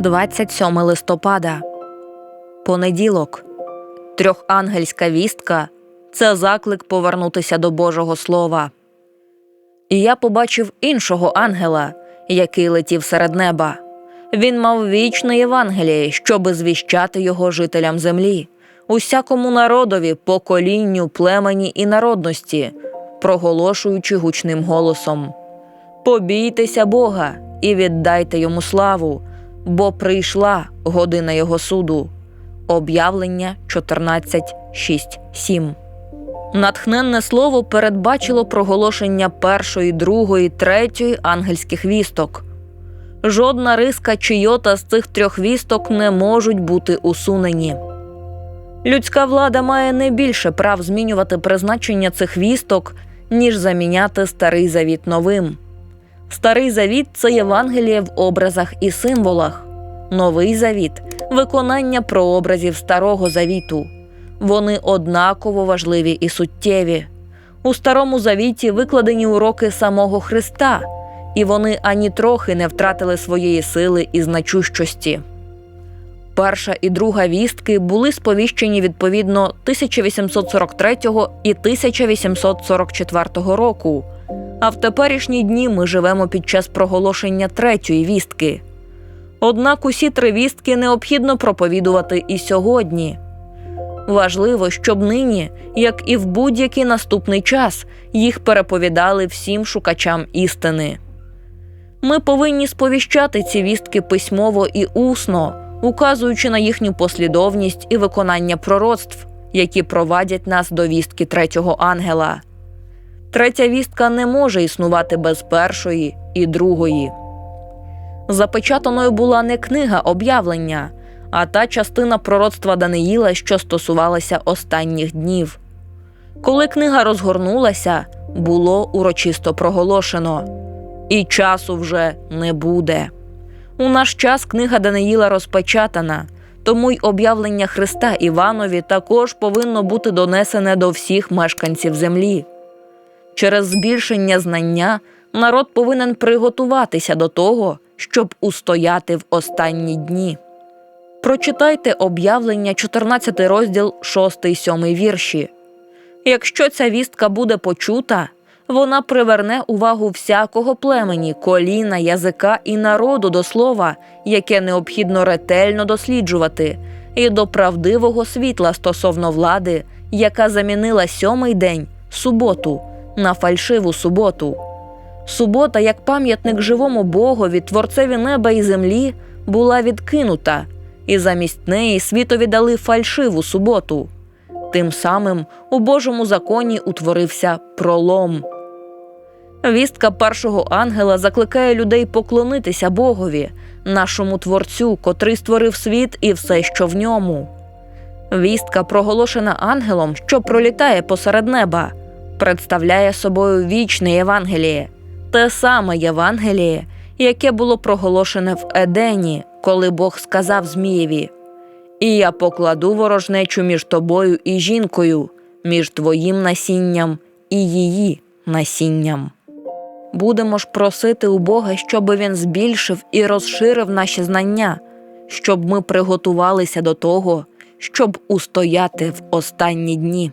27 листопада. Понеділок. Трьохангельська вістка це заклик повернутися до Божого Слова. І я побачив іншого ангела, який летів серед неба. Він мав вічне Євангеліє, щоби звіщати його жителям землі, усякому народові, поколінню, племені і народності, проголошуючи гучним голосом: Побійтеся Бога і віддайте йому славу, бо прийшла година його суду. Об'явлення 14, 6, 7. Натхненне слово передбачило проголошення першої, другої, третьої ангельських вісток. Жодна риска чи йота з цих трьох вісток не можуть бути усунені. Людська влада має не більше прав змінювати призначення цих вісток, ніж заміняти старий завіт новим. Старий завіт це Євангеліє в образах і символах, новий завіт виконання прообразів старого завіту. Вони однаково важливі і суттєві. У старому завіті викладені уроки самого Христа, і вони ані трохи не втратили своєї сили і значущості. Перша і друга вістки були сповіщені відповідно 1843 і 1844 року. А в теперішні дні ми живемо під час проголошення третьої вістки. Однак усі три вістки необхідно проповідувати і сьогодні. Важливо, щоб нині, як і в будь-який наступний час, їх переповідали всім шукачам істини. Ми повинні сповіщати ці вістки письмово і усно, указуючи на їхню послідовність і виконання пророцтв, які провадять нас до вістки третього ангела. Третя вістка не може існувати без першої і другої. Запечатаною була не книга об'явлення, а та частина пророцтва Даниїла, що стосувалася останніх днів. Коли книга розгорнулася, було урочисто проголошено і часу вже не буде. У наш час книга Даниїла розпечатана, тому й об'явлення Христа Іванові також повинно бути донесене до всіх мешканців землі. Через збільшення знання народ повинен приготуватися до того, щоб устояти в останні дні. Прочитайте об'явлення, 14 розділ, 6, 7 вірші. Якщо ця вістка буде почута, вона приверне увагу всякого племені, коліна, язика і народу до слова, яке необхідно ретельно досліджувати, і до правдивого світла стосовно влади, яка замінила сьомий день суботу на фальшиву суботу. Субота, як пам'ятник живому Богові, творцеві неба і землі, була відкинута, і замість неї світові дали фальшиву суботу. Тим самим у Божому законі утворився пролом. Вістка першого ангела закликає людей поклонитися Богові, нашому творцю, котрий створив світ і все, що в ньому. Вістка, проголошена ангелом, що пролітає посеред неба, представляє собою вічне Євангеліє, те саме Євангеліє, яке було проголошене в Едені, коли Бог сказав Змієві: І я покладу ворожнечу між тобою і жінкою, між твоїм насінням і її насінням. Будемо ж просити у Бога, щоб він збільшив і розширив наші знання, щоб ми приготувалися до того, щоб устояти в останні дні.